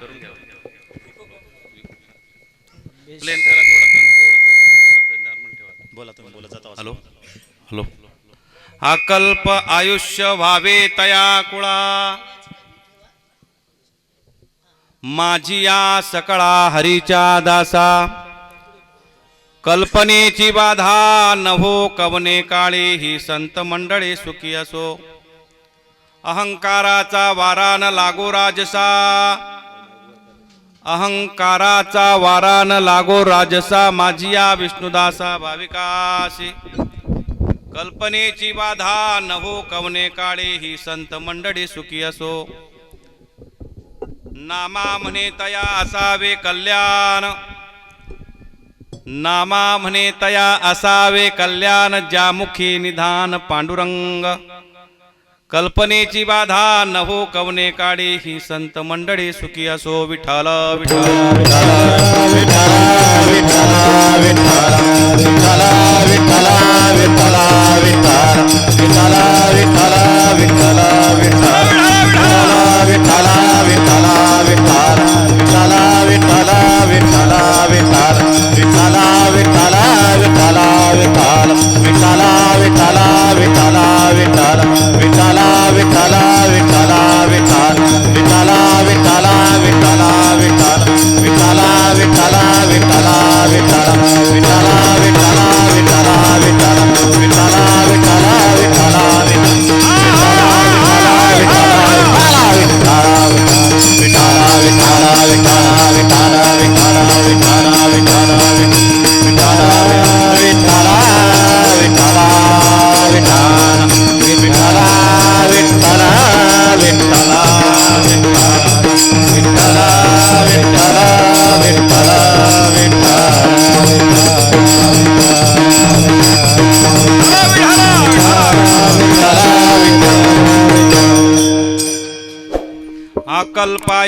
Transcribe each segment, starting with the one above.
करून घ्या. प्लेन करा बोला तुम्ही बोला जाता हॅलो हॅलो. अकल्प आयुष्य व्हावे तया कुळा. माझी या सकळा हरीच्या दासा. कल्पनेची बाधा नभो कवने काळे ही संत मंडळे सुखी असो. अहंकाराचा वारा न लागो राजसा. अहंकाराचा वारा न लागो राजसा माझिया विष्णुदासा भाविकाशी. कल्पनेची बाधा नभो हो कवने काळे ही संत मंडळी सुखी असो. नामा म्हणे तया असावे कल्याण. नामा म्हणे तया असावे कल्याण ज्यामुखी निधान पांडुरंग. कल्पनेची बाधा नभो कवने काळी ही संत मंडळी सुखी असो विठाल विठाल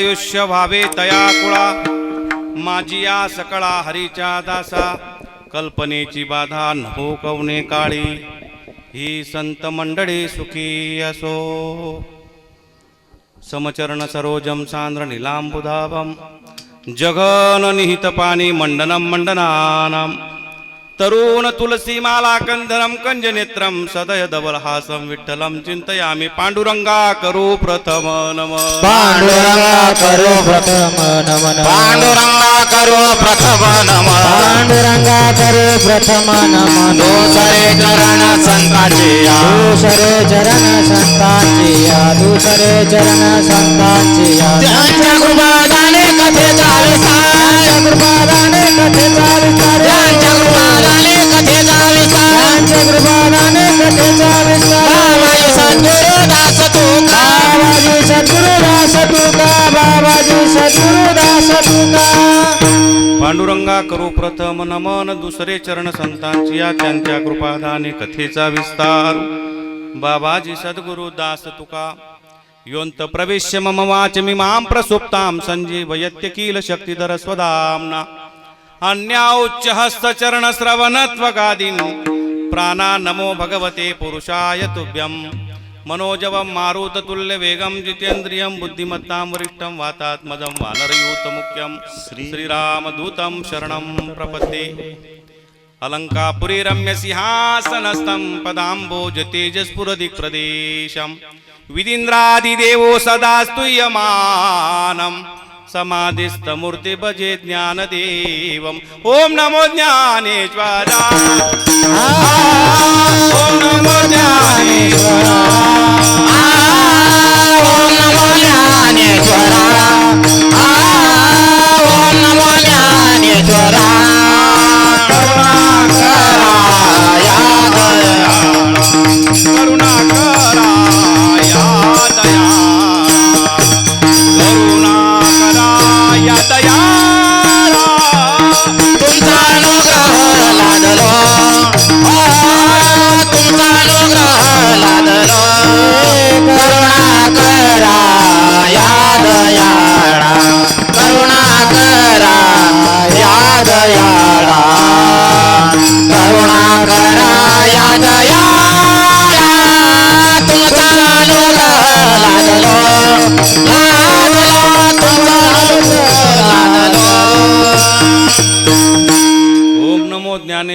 आयुष्य व्हावे तया कुळा. माझी या सकळा हरीच्या दासा. कल्पनेची बाधा नको कवने काळी. ही संत मंडळी सुखी असो. समचरण सरोजम सांद्र निलांबुधाभम जगन निहित पाणी मंडनम मंडनानाम. तरुण तुलसी माला कंधरम कंज नेत्रम सदय धवलहासम विठ्ठलम चिंतयामी पांडुरंगा करू प्रथम नम। पांडुरंगा करो प्रथम नमन पांडुरंगा करो प्रथम नम। पांडुरंगा करो प्रथम नमन दुसरे चरण संताचे दुसरे चरण संतांची दुसरे चरण संतांची करू प्रथम नमन दुसरे चरण संतांची या त्यांच्या कृपादाने कथेचा विस्तार. बाबाजी सद्गुरु दास तुका योंत प्रविश्य मम वाचमि मां प्रसुप्तां संजीवयत्य किल शक्तिधर स्वदाम्ना अन्याउच्च हस्तचरण श्रवणत्वगादीन् प्राणा नमो भगवते पुरुषाय तुभ्यं मनोजवं मारुततुल्यवेगं जितेन्द्रियं बुद्धिमत्तां वरिष्ठं वातात्मजं वानरयूतमुख्यं। श्रीरामदूतं शरणं प्रपद्ये। अलङ्कापुरी रम्यसिंहासनस्थं पदाम्बोज तेजस्फुरदिक्प्रदेशं विदीन्द्रादिदेवो सदा समाधिस्थ समाधिस्थमूर्ति भजे ज्ञानदेवम्। ॐ नमो नमो ज्ञानेश्वरा। ओम नमो ज्ञानेश्वरा।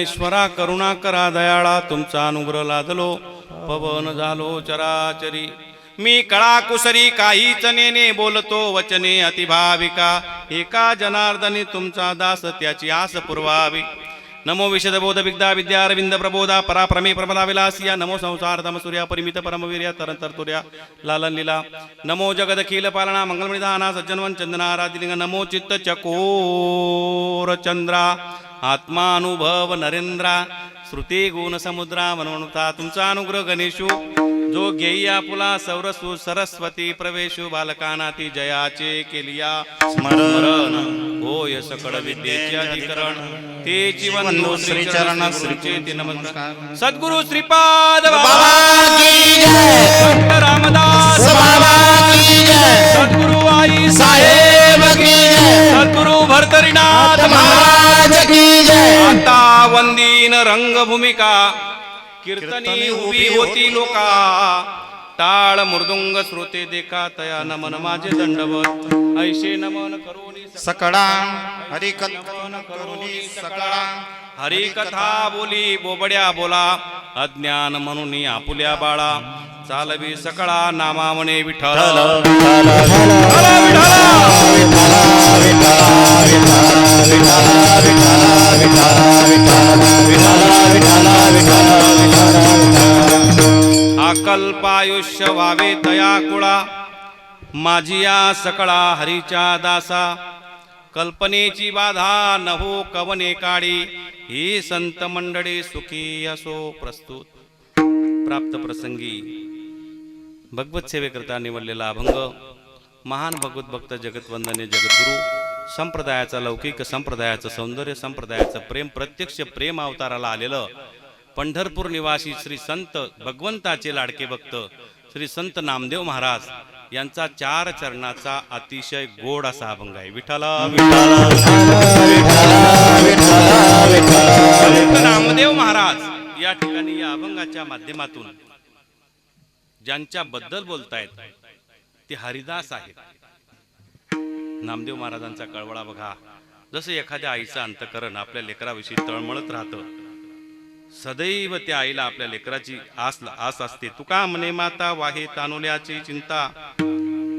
ज्ञानेश्वरा करुणा करा दयाळा तुमचा अनुग्रह लादलो. पवन झालो चराचरी. मी कळाकुसरी काही काहीच नेने बोलतो वचने अतिभाविका. एका जनार्दनी तुमचा दास त्याची आस पुरवावी. नमो विशद बोध विद्या विद्या अरविंद प्रबोधा पराप्रमे प्रमदा विलासिया. नमो संसार तम सूर्या परिमित परमवीर्या तरंतर तुर्या लालन लीला. नमो जगदखिल पालना मंगलमणिधाना सज्जनवन चंदना राजिलिंग नमो चित्त चकोर चंद्रा. आत्मानुभव नरेंद्रा श्रुती गुण समुद्रा मनोनुता तुमचा अनुग्रह गणेशू जो घेईया पुला सौरसु सरस्वती प्रवेशु बालकानाती जयाचे केलिया स्मरण होय सकळ विद्येचे अधिकरण ते जीवन श्री चरण श्रीचे नमस्कार. सद्गुरु श्रीपाद बाबा की जय. संत रामदास बाबा की जय. सद्गुरु आई साहेब की जय. सद्गुरु भरतरीनाथ महाराज की आता वंदीन रंगभूमिका कीर्तनी उभी होती लोका टाळ मृदुंग श्रोते देखा तया नमन माझे दंडवत। ऐशे नमन करोनी सकळा हरिकथन करुणी सकळा। हरिकथा बोली बोबड्या बोला अज्ञान म्हणून आपुल्या बाळा। चालवी सकळा नामा म्हणे विठ्ठल चला विठ्ठला! अकल्पायुष्य व्हावे तया कुळा माझी या सकळा हरीच्या दासा. कल्पनेची बाधा नहो कवने काळी ही संत मंडळी सुखी असो प्रस्तुत. प्राप्त प्रसंगी भगवत सेवेकरता निवडलेला अभंग महान भगवत भक्त जगतवंदने जगद्गुरु संप्रदायाचा लौकिक संप्रदायाचं सौंदर्य संप्रदायाचं प्रेम प्रत्यक्ष प्रेम अवताराला आलेलं पंढरपूर निवासी श्री संत भगवंताचे लाडके भक्त श्री संत नामदेव महाराज यांचा चार चरणाचा अतिशय गोड असा अभंग आहे. विठाला संत नामदेव महाराज या ठिकाणी या अभंगाच्या माध्यमातून ज्यांच्या बद्दल बोलतायत ते हरिदास आहेत. नामदेव महाराजांचा कळवळा बघा. जसं एखाद्या आईचं अंतकरण आपल्या लेकराविषयी तळमळत राहतं सदैव त्या आईला आपल्या लेकराची आस आस असते. तुका म्हणे माता वाहे तानुल्याची चिंता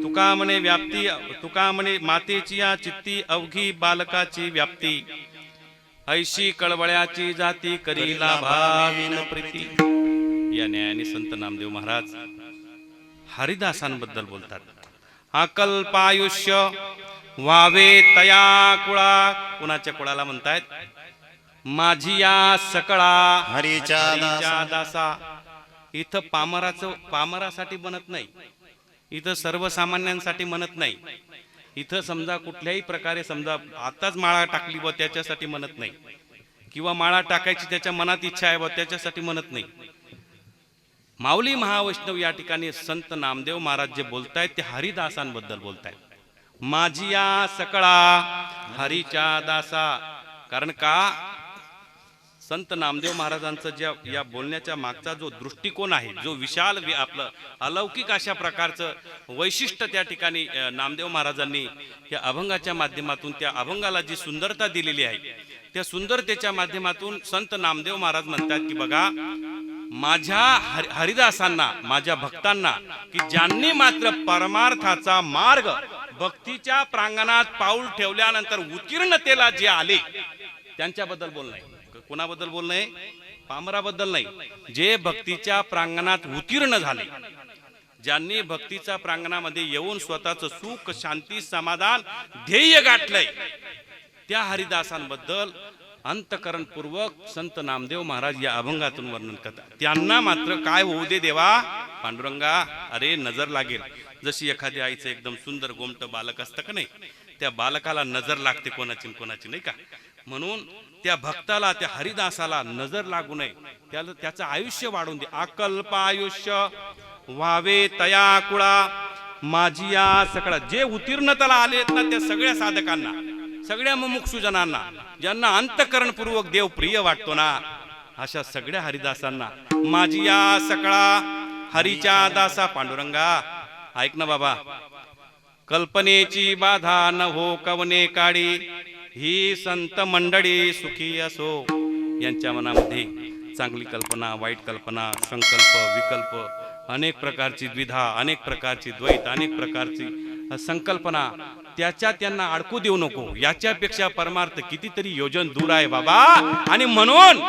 तुका म्हणे व्याप्ती तुका म्हणे मातेची या चित्ती अवघी बालकाची व्याप्ती. ऐशी कळवळ्याची जाती करीला भाविन प्रीती. या न्यायाने संत नामदेव महाराज हरिदासांबद्दल बोलतात. अकल्पायुष्य वावे तया कुळा. कुणाच्या कुळाला म्हणतायत? माझी या सकळा. हरीच्या दासा. इथं पामराचं पामरासाठी म्हणत नाही. इथं सर्वसामान्यांसाठी म्हणत नाही. इथं समजा कुठल्याही प्रकारे समजा आताच माळा टाकली व त्याच्यासाठी म्हणत नाही. किंवा माळा टाकायची त्याच्या मनात इच्छा आहे व त्याच्यासाठी म्हणत नाही. माऊली महावैष्णव या ठिकाणी संत नामदेव महाराज जे बोलतायत ते हरिदासांबद्दल बोलतायत. माझी या सकळा हरीच्या दासा. कारण का? संत नामदेव महाराजांचं ज्या या बोलण्याच्या मागचा जो दृष्टिकोन आहे जो विशाल वि- आपलं अलौकिक अशा प्रकारचं वैशिष्ट्य त्या ठिकाणी नामदेव महाराजांनी या अभंगाच्या माध्यमातून त्या अभंगाला जी सुंदरता दिलेली आहे त्या सुंदरतेच्या माध्यमातून संत नामदेव महाराज म्हणतात की बघा माझ्या हरिदासांना माझ्या भक्तांना की ज्यांनी मात्र परमार्थाचा मार्ग भक्तीच्या प्रांगणात पाऊल ठेवल्यानंतर उत्तीर्णतेला जे आले त्यांच्याबद्दल बोलणं आहे कोणाबद्दल बोलणं आहे पामराबद्दल नाही. जे भक्तीच्या प्रांगणात उत्तीर्ण झाले ज्यांनी भक्तीच्या प्रांगणामध्ये येऊन स्वतःचं सुख शांती समाधान ध्येय गाठलंय त्या हरिदासांबद्दल अंतकरणपूर्वक संत नामदेव महाराज या अभंगातून वर्णन करतात. त्यांना मात्र काय होऊ दे देवा पांडुरंगा अरे नजर लागेल. जशी एखाद्या आईचं एकदम सुंदर गोमट बालक असतं का नाही त्या बालकाला नजर लागते कोणाची कोणाची नाही का? म्हणून त्या भक्ताला त्या हरिदासाला नजर लागू नये. त्याला त्याचं आयुष्य वाढून दे. अकल्प आयुष्य व्हावे तया कुळा. माझी या सकळा. जे उत्तीर्णताला आले आहेत ना त्या सगळ्या साधकांना सगळ्या मुमुक्षुजनांना ज्यांना अंतकरणपूर्वक देव प्रिय वाटतो ना अशा सगळ्या हरिदासांना माझी या सकळा हरीच्या दासा पांडुरंगा. ऐक ना बाबा. कल्पनेची बाधा न हो कवने काळी ही संत मंडळी सुखी असो. यांच्या मनामध्ये चांगली कल्पना वाईट कल्पना संकल्प विकल्प अनेक प्रकारची द्विधा अनेक प्रकारची द्वैत अनेक प्रकारची संकल्पना त्याच्या त्यांना अडकू देऊ नको. याच्यापेक्षा परमार्थ कितीतरी योजन दूर आहे बाबा. आणि म्हणून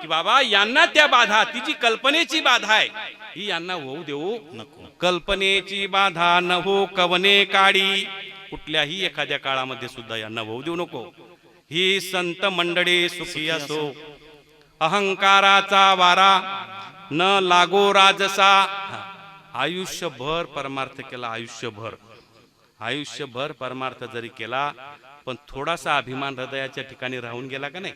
की बाबा यांना त्या बाधा ती जी कल्पनेची बाधा आहे. ही यांना होऊ देऊ नको. कल्पनेची बाधा न हो कवने काळी कुठल्याही एखाद्या काळामध्ये सुद्धा यांना होऊ देऊ नको. ही संत मंडळी सुखी असो. अहंकाराचा वारा न लागो राजसा. आयुष्यभर परमार्थ केला आयुष्यभर. आयुष्यभर परमार्थ जरी केला पण थोडासा अभिमान हृदयाच्या ठिकाणी राहून गेला का नाही?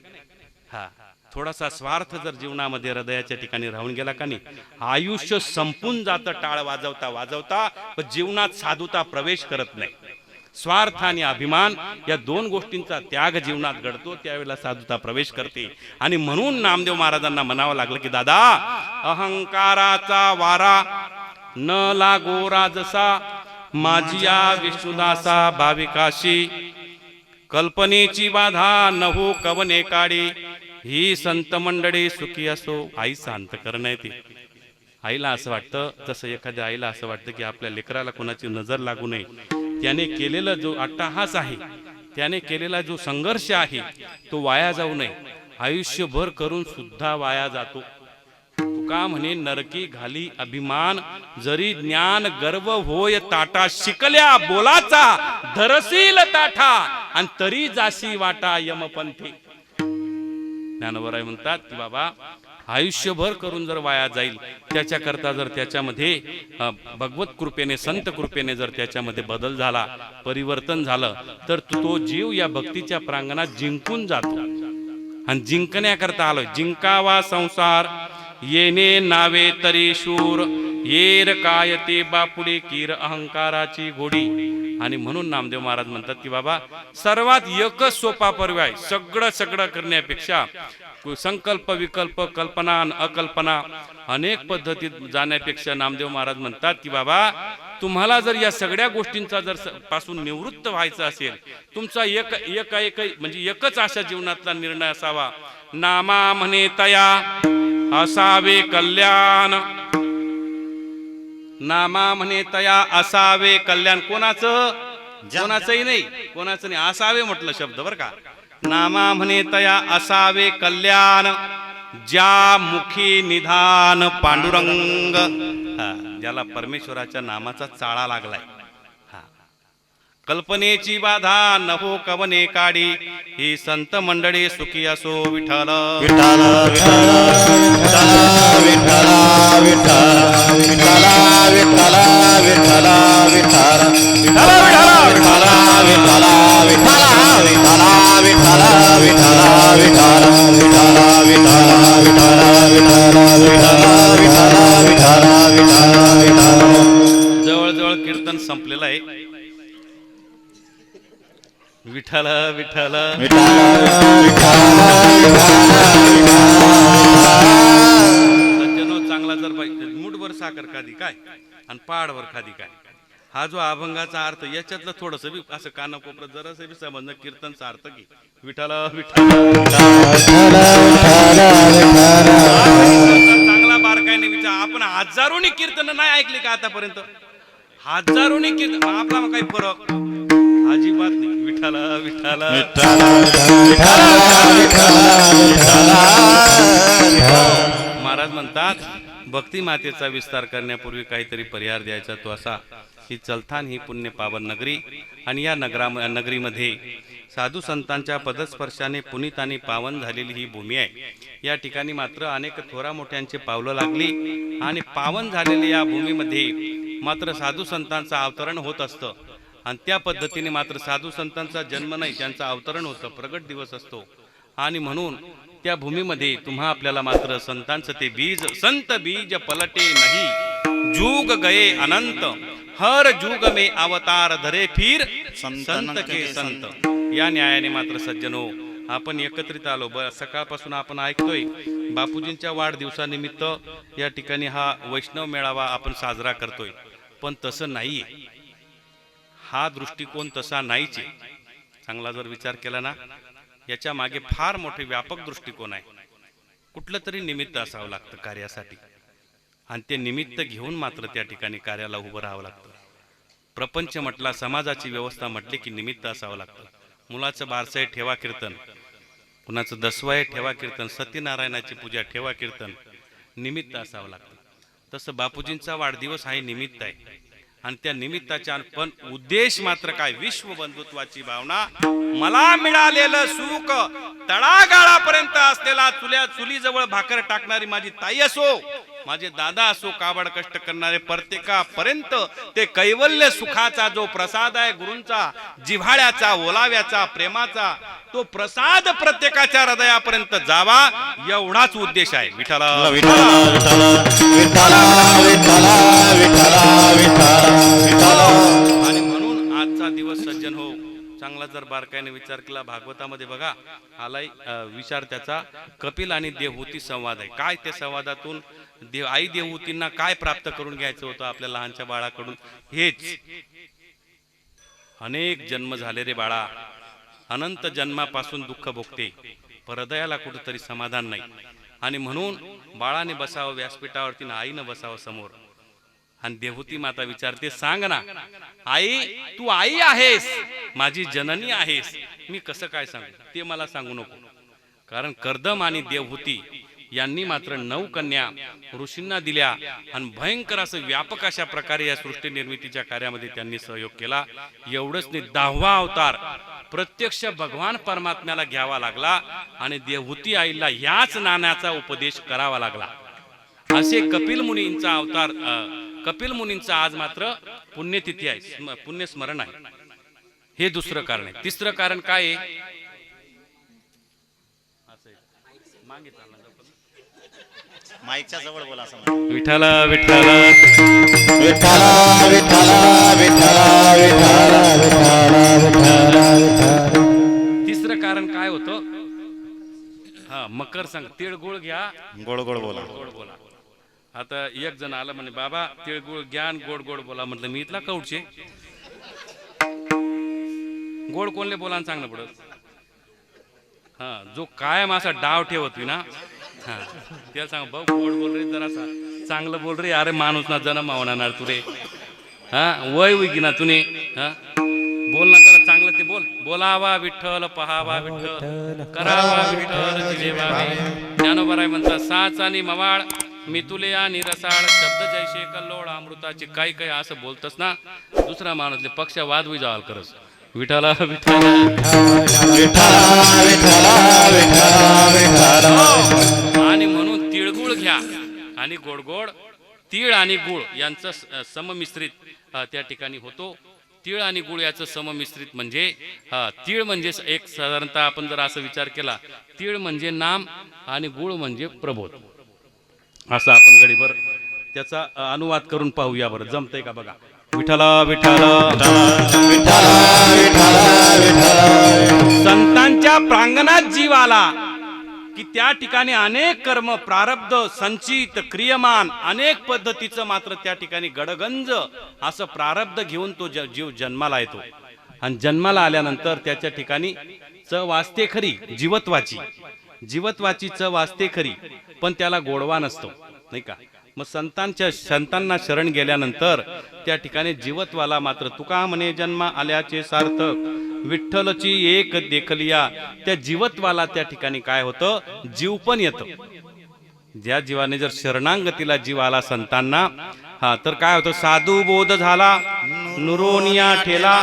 हा. थोडासा स्वार्थ जर जीवनामध्ये हृदयाच्या ठिकाणी राहून गेला का नाही? आयुष्य संपून जातं टाळ वाजवता वाजवता पण जीवनात साधुता प्रवेश करत नाही. स्वार्थ आणि अभिमान या दोन गोष्टींचा त्याग जीवनात घडतो त्यावेळेला साधुता प्रवेश करते. आणि म्हणून नामदेव महाराजांना म्हणावं लागलं की दादा अहंकाराचा वारा न लागो राजसा माझिया विष्णुदासा भाविकाशी. कल्पनेची बाधा नहू कवने काळी ही संत मंडळी सुखी असो. आई शांत करणं येते आईला असं वाटतं जसं एखाद्या आईला असं वाटतं की आपल्या लेकराला कोणाची नजर लागू नये. त्याने केलेला जो अट्टाहास आहे त्याने केलेला जो संघर्ष आहे तो वाया जाऊ नये. आयुष्यभर करून सुद्धा वाया जातो. तुका म्हणे नरकी घाली अभिमान जरी ज्ञान गर्व होय ताटा शिकल्या बोलाचा धरसील ताठा आणि तरी जाशी वाटा यमपंथी. ज्ञानवराय म्हणतात की बाबा आयुष्यभर करून जर वाया जाईल त्याच्याकरता जर त्याच्यामध्ये भगवत कृपेने संत कृपेने जर त्याच्यामध्ये बदल झाला परिवर्तन झालं तर तो तो जीव या भक्तीच्या प्रांगणात जिंकून जातो. आणि जिंकण्याकरता आलोय. जिंकावा संसार येणे नावे तरी शूर. येर काय ते बापुडे कीर अहंकाराची घोडी. आणि म्हणून नामदेव महाराज म्हणतात की बाबा सर्वात एकच सोपा पर्व आहे सगळं सगळं करण्यापेक्षा संकल्प विकल्प कल्पना अकल्पना अनेक पद्धतीत जाण्यापेक्षा नामदेव महाराज म्हणतात की बाबा तुम्हाला जर या सगळ्या गोष्टींचा जर स- पासून निवृत्त व्हायचं असेल तुमचा एक एक एक म्हणजे एकच अशा जीवनातला निर्णय असावा. नामा म्हणे तया. असावे कल्याण. नामा म्हणे तया असावे कल्याण. कोणाचं? कोणाचंही नाही. कोणाचं नाही. असावे म्हटलं शब्द बर का. नामा म्हणे तया असावे कल्याण. ज्या मुखी निधान पांडुरंग. ज्याला परमेश्वराच्या नामाचा चाळा लागलाय. कल्पनेची बाधा नहो कवने काडी ही संत मंडळी सुखी असो विठाल विठाल जवळजवळ कीर्तन संपलेलं आहे विठ्ठल विठ्ठल. सज्जनो चांगला जर पाहिजे मुठभर साखर खादी काय? आणि पाडभर खादी काय? हा जो अभंगाचा अर्थ याच्यातलं थोडस बी असं कानाकोपरत जरासं बी समजणं कीर्तनचा अर्थ की विठ्ठल विठ्ठल. चांगला बारकाईने विचार. आपण हजारोनी कीर्तन नाही ऐकले का आतापर्यंत? हजारोनी कीर्तन आपला मग काही फरक? अजिबात नाही. विठ्ठल विठ्ठल महाराज म्हणतात भक्ती मातेचा विस्तार करण्यापूर्वी काहीतरी परिहार द्यायचा तो असा ही चलथान ही पुण्य पावन नगरी आणि या नगरा नगरीमध्ये साधू संतांच्या पदस्पर्शाने पुनीत आणि पावन झालेली ही भूमी आहे. या ठिकाणी मात्र अनेक थोरा मोठ्यांची पावलं लागली आणि पावन झालेल्या या भूमीमध्ये मात्र साधू संतांचं अवतरण होत असतं. आणि त्या पद्धतीने मात्र साधू संतांचा जन्म नाही त्यांचं अवतरण होतं प्रगट दिवस असतो. आणि म्हणून त्या भूमीमध्ये तुम्हा आपल्याला मात्र संतांचं ते बीज संत बीज पलटे नाही. जुग गये अनंत हर जुग में अवतार धरे फिर संत के संत. या न्यायाने मात्र सज्जनो आपण एकत्रित आलो. ब सकाळपासून आपण ऐकतोय बापूजींच्या वाढदिवसानिमित्त या ठिकाणी हा वैष्णव मेळावा आपण साजरा करतोय. पण तसं नाहीये. हा दृष्टिकोन तसा नाहीच आहे. चांगला जर विचार केला ना याच्या मागे फार मोठे व्यापक दृष्टिकोन आहे. कुठलं तरी निमित्त असावं लागतं कार्यासाठी. आणि ते निमित्त घेऊन मात्र त्या ठिकाणी कार्याला उभं राहावं लागतं. प्रपंच म्हटला समाजाची व्यवस्था म्हटली की निमित्त असावं लागतं. मुलाचं बारसं ठेवा कीर्तन. कुणाचं दसवं ठेवा कीर्तन. सत्यनारायणाची पूजा ठेवा कीर्तन. निमित्त असावं लागतं. तसं बापूजींचा वाढदिवस हा निमित्त आहे. आणि त्या निमित्ताच्या पण उद्देश मात्र काय? विश्व बंधुत्वाची भावना मला मिळालेलं सुख तळागाळापर्यंत असलेला चुल्या चुलीजवळ भाकर टाकणारी माझी ताई असो माझे दादा असो काबड कष्ट करणारे प्रत्येकापर्यंत ते कैवल्य सुखाचा जो प्रसाद आहे गुरूंचा जिव्हाळ्याचा ओलाव्याचा प्रेमाचा तो प्रसाद प्रत्येकाच्या हृदयापर्यंत जावा एवढाच उद्देश आहे. विठाला विठ्ठल विठ्ठल विठ्ठल विठ्ठल विठ्ठल. चांगला जर बारकाईने विचार केला भागवतामध्ये बघा आलाय विचार त्याचा कपिल आणि देवहूती संवाद आहे. काय त्या संवादातून देव आई देवहूतींना काय प्राप्त करून घ्यायचं होतं आपल्या लहानच्या बाळाकडून? हेच. अनेक जन्म झाले रे बाळा. अनंत जन्मापासून दुःख भोगते. परदयाला हृदयाला कुठंतरी समाधान नाही. आणि म्हणून बाळाने बसावं व्यासपीठावरती आईनं बसावं समोर. आणि देवहूती माता विचारते सांग ना आई तू आई आहेस माझी जननी आहेस. मी कसं काय सांगू? ते मला सांगू नको. कारण कर्दम आणि देवहूती यांनी मात्र नऊ कन्या ऋषींना दिल्या आणि भयंकर असं व्यापक अशा प्रकारे या सृष्टी निर्मितीच्या कार्यामध्ये त्यांनी सहयोग केला. एवढंच नाही दहावा अवतार प्रत्यक्ष भगवान परमात्म्याला घ्यावा लागला आणि देवहूती आईला याच नाण्याचा उपदेश करावा लागला. असे कपिल मुनींचा अवतार कपिल मुनींचा आज मात्र पुण्यतिथी आहे. स्म- पुण्यस्मरण आहे. हे दुसरं कारण आहे. तिसरं कारण काय आहे? असं. माईकच्या जवळ बोला म्हणा. विठ्ठल विठ्ठल. विठ्ठल विठ्ठल विठ्ठल विठ्ठल तिसरं कारण काय होतं? हा मकर संग तिळगुळ घ्या. गोड गोड बोला. गोड बोला. आता एक जण आला म्हणे बाबा तिळगुळ ज्ञान गोड गोड बोला. म्हटलं मी इथला कौडचे गोड कोणले बोला आणि चांगलं पडत हा जो कायम असा डाव ठेवत ना? हा. त्याला सांग भाऊ गोड बोल रे जरासा चांगलं बोल रे अरे माणूस ना जन्म होणार तू रे. हा वय होई की ना तुने. हा. बोल ना जरा चांगलं ते बोल. बोलावा विठ्ठल पहावा विठ्ठल. करावा विठ्ठल ज्ञानोबराय म्हणतात साच आणि मवाळ मितुले आणि रसाळ शब्द जैसे कल्लोळ अमृताची काही काही असं बोलतस ना दुसरा माणूस पक्ष वाद विजावाल करस. विठाला हो. आणि म्हणून तिळगुळ घ्या. आणि गोडगोड तीळ आणि गुळ यांचं सममिश्रित त्या ठिकाणी होतो. तीळ आणि गुळ याचं सममिश्रित म्हणजे तीळ म्हणजे एक साधारणतः आपण जर असं विचार केला तीळ म्हणजे नाम आणि गुळ म्हणजे प्रबोध. असं आपण गडीभर त्याचा अनुवाद करून पाहूया बरं. जमतंय का बघा? विठ्ठला विठ्ठल विठ्ठल विठ्ठल विठ्ठल. संतांच्या प्रांगणात जीव आला की त्या ठिकाणी अनेक कर्म प्रारब्ध संचित क्रियमान अनेक पद्धतीचं मात्र त्या ठिकाणी गडगंज असं प्रारब्ध घेऊन तो ज- जीव जन्माला येतो. आणि जन्माला आल्यानंतर त्याच्या ठिकाणी च वाचते खरी जीवत्वाची. जीवत्वाची चव वाचते खरी पण त्याला गोडवा नसतो नाही का? मग संतांच्या संतांना शरण गेल्यानंतर त्या ठिकाणी जीवत्वाला मात्र तुका म्हणे जन्मा आल्याचे सार्थक. विठ्ठलची एक देखलिया त्या जीवत्वाला त्या ठिकाणी काय होतं? जीव पण येतं. ज्या जीवाने जर शरणांगतीला जीव आला संतांना हा तर काय होतं? साधू बोध झाला नुरोनिया ठेला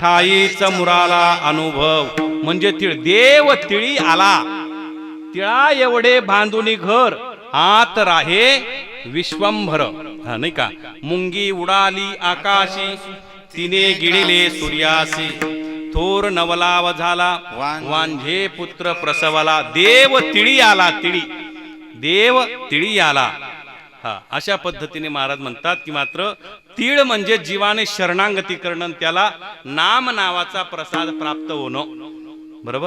ठाईचा मुराला अनुभव. म्हणजे तिळ देव तिळी आला. तिळा एवढे बांधुनी घर आत राहे विश्वंभर. हा नाही का? मुंगी उडाली आकाशी तिने गिळिले सूर्यासी थोर नवलाव झाला वांझे पुत्र प्रसवाला. देव तिळी आला तिळी. देव तिळी आला. हा अशा पद्धतीने महाराज म्हणतात की मात्र तीळ म्हणजे जीवाने शरणांगती करणं त्याला नाम नावाचा प्रसाद प्राप्त होणं. बरोबर?